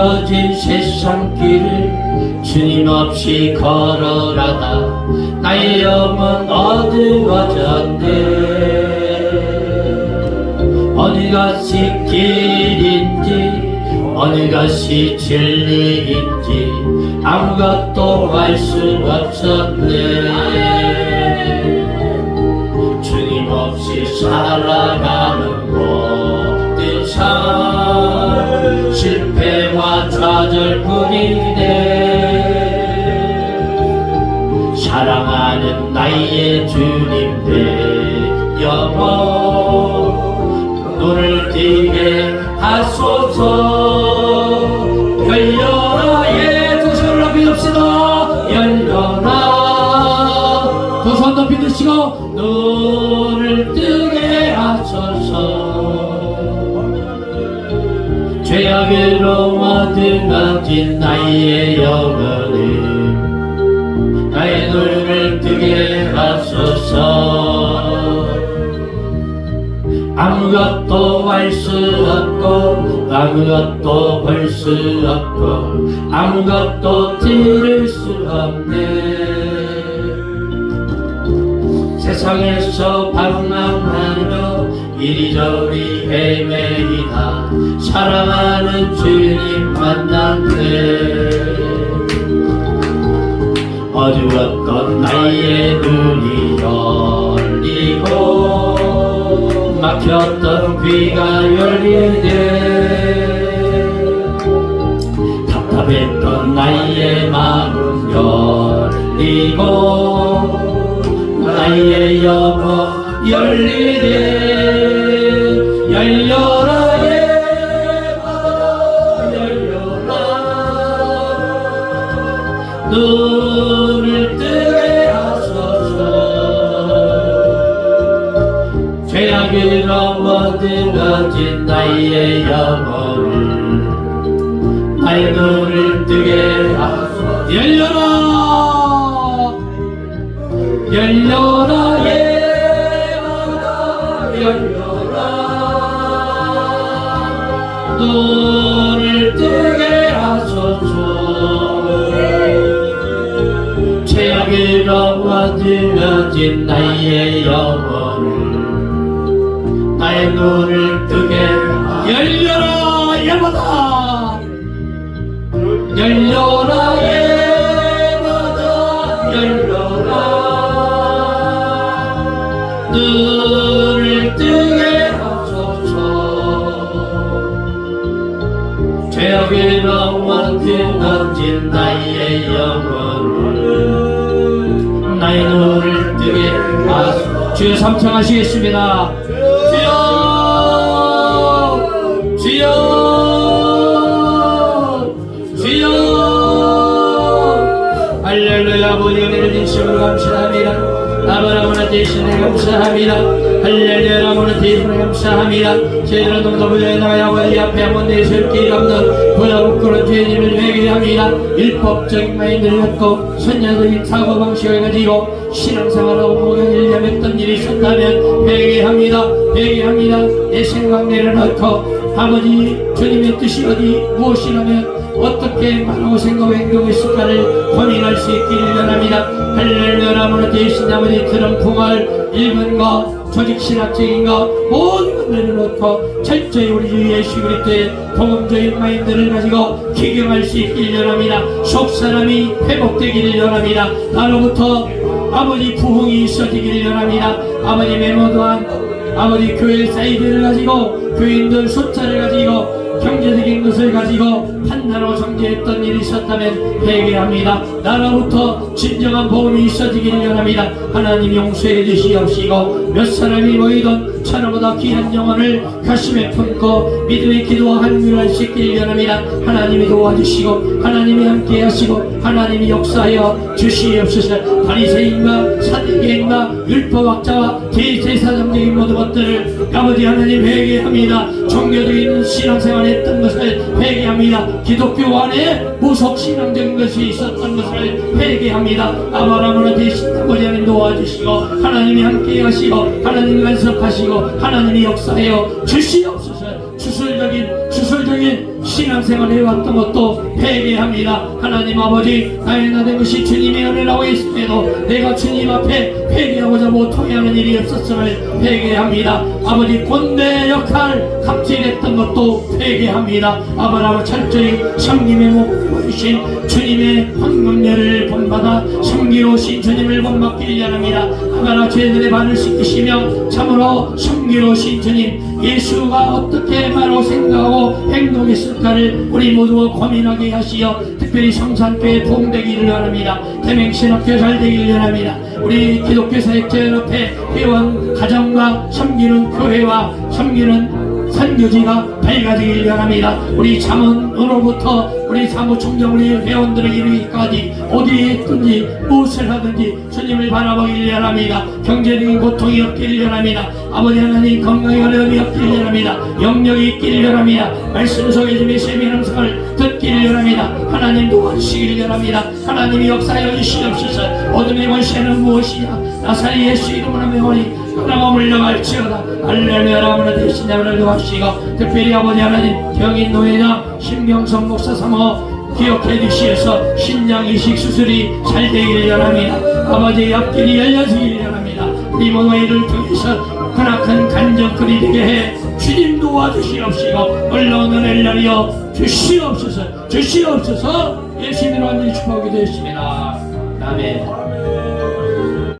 어두워진 세상길을 주님 없이 걸어가다. 나의 영은 어두워졌네. 어느 것이 길인지 어느 것이 진리인지 아무것도 알 수 없었네. 주님 없이 살아가는 모든 삶 하소서. 열려라. 예 두 손을 높이 듭시다. 열려라. 두손 높이 드시고 눈을 뜨게 하소서. 죄악으로 어두워진 나의 영혼을 나의 눈을 뜨게 아무것도 알수 없고 아무것도 볼 수 없고 아무것도 들을 수 없네. 세상에서 방황하며 이리저리 헤매이다. 사랑하는 주님 만났네. 어두웠던 나의 눈이 막혔던 귀가 열리네 답답했던 나의 마음 열리고 나의 영혼 열리네 열려 하소서 죄악으로 어두워진 나의 영혼을 나의 열려라! 눈을 뜨게 하소서. 나의 영혼을 나의 눈을 뜨게 열려라 예마다. 열려라 예마다. 열려라. 눈을 뜨게 하소서. 죄악으로 어두워진 나의 영혼을 나의 눈을 뜨게 하소서. 주여 삼창하시겠습니다 대신에 감사합니다. 할렐루야 아버나 대신에 감사합니다. 죄를 동서부자에 나의 아버지 앞에 한번 내설 길이 없는 부자부끄러운 죄인을 회개합니다. 일법적인 마인드를 갖고 선녀적인 사고방식을 가지고 신앙생활하고 목욕을 염했던 일이 있었다면 회개합니다. 회개합니다. 내 생각 내려놓고 아버지 주님의 뜻이 어디 무엇이라면 어떻게 말하고 생각하고 행동했을까를 고민할 수 있기를 원합니다. 할렐루야 아무나 대신 아버지 그런 풍을 읽은 것 조직 신학적인 것 모든 것 내려놓고 철저히 우리 주 예수 그리스도의 복음적인 마인드를 가지고 기경할 수 있기를 원합니다. 속 사람이 회복되기를 원합니다. 나로부터 아버지 부흥이 있어지기를 원합니다. 아버지 메모 또한 아버지 교회 사이드를 가지고 교인들 숫자를 가지고 경제적인 것을 가지고 판 단하고 정죄했던 일이 있었다면 회개합니다. 나로부터 진정한 복음이 있어지기를 원합니다. 하나님 용서해 주시옵시고 몇 사람이 모이던 천하보다 귀한 영혼을 가슴에 품고 믿음의 기도와 수 있기를 원합니다. 하나님이 도와주시고 하나님이 함께 하시고 하나님이 역사하여 주시옵소서 바리새인과 사대계인과 율법학자와 대제사장적인 모든 것들을 아버지 하나님 회개합니다. 종교적인 신앙생활 했던 것을 회개합니다. 기 독교 안에 무속 신앙적인 것이 있었던 것을 회개합니다. 아바라모나 대신 아버지 하나님 도와주시고 하나님이 함께 하시고 하나님 간섭하시고 하나님이 역사하여 주시옵소서 주술적인 주술적인 신앙 신앙생활 해왔던 것도 회개합니다 하나님 아버지 나의 나된 것이 주님의 은혜라고 했음에도 내가 주님 앞에 회개하고자 못하게 하는 일이 없었음을 회개합니다. 아버지 본대 역할 갑질했던 것도 회개합니다. 아버지와 철저히 섬김의 목보이신 주님의 황금녀를 본받아 오신 주님을 본받기를 원합니다. 아버나 죄들의 발을 씻기시며 참으로 오신 주님 예수가 어떻게 말하고 생각하고 행동했을까를 우리 모두 고민하게 하시어 특별히 성산교회 부흥되기를 원합니다. 대맹신학교 잘 되기를 원합니다 우리 기독교 사역자연합회 회원 가정과 섬기는 교회와 섬기는 선교지가 밝아지길 바랍니다. 우리 자문으로부터 우리 사무총장 우리 회원들의 이르기까지 어디에 있든지 무엇을 하든지 주님을 바라보길 바랍니다. 경제적인 고통이 없기를 바랍니다. 아버지 하나님 건강의 어려움이 없기를 바랍니다. 영역이 있기를 바랍니다. 말씀 속에 주의 세미남성을 듣기를 바랍니다. 하나님 도와주시길 바랍니다. 하나님이 역사여 주시옵소서 어둠의 권세는 무엇이냐 나사리 예수 이름으로 명하니 하나가 물러갈지어다. 할렐루야 라무나 대신 나를 도와주시고 특별히 아버지 하나님 경인 노예나 신경성 목사 사모 기억해 주시어서 신장 이식 수술이 잘 되기를 원합니다. 아버지의 앞길이 우리 모두의 일을 통해서 크나큰 간접거리 되게 해 주님 도와주시옵시고 올라오는 엘라리여 주시옵소서 주시옵소서. 예수님으로 완전히 축복하게 되었습니다. 아멘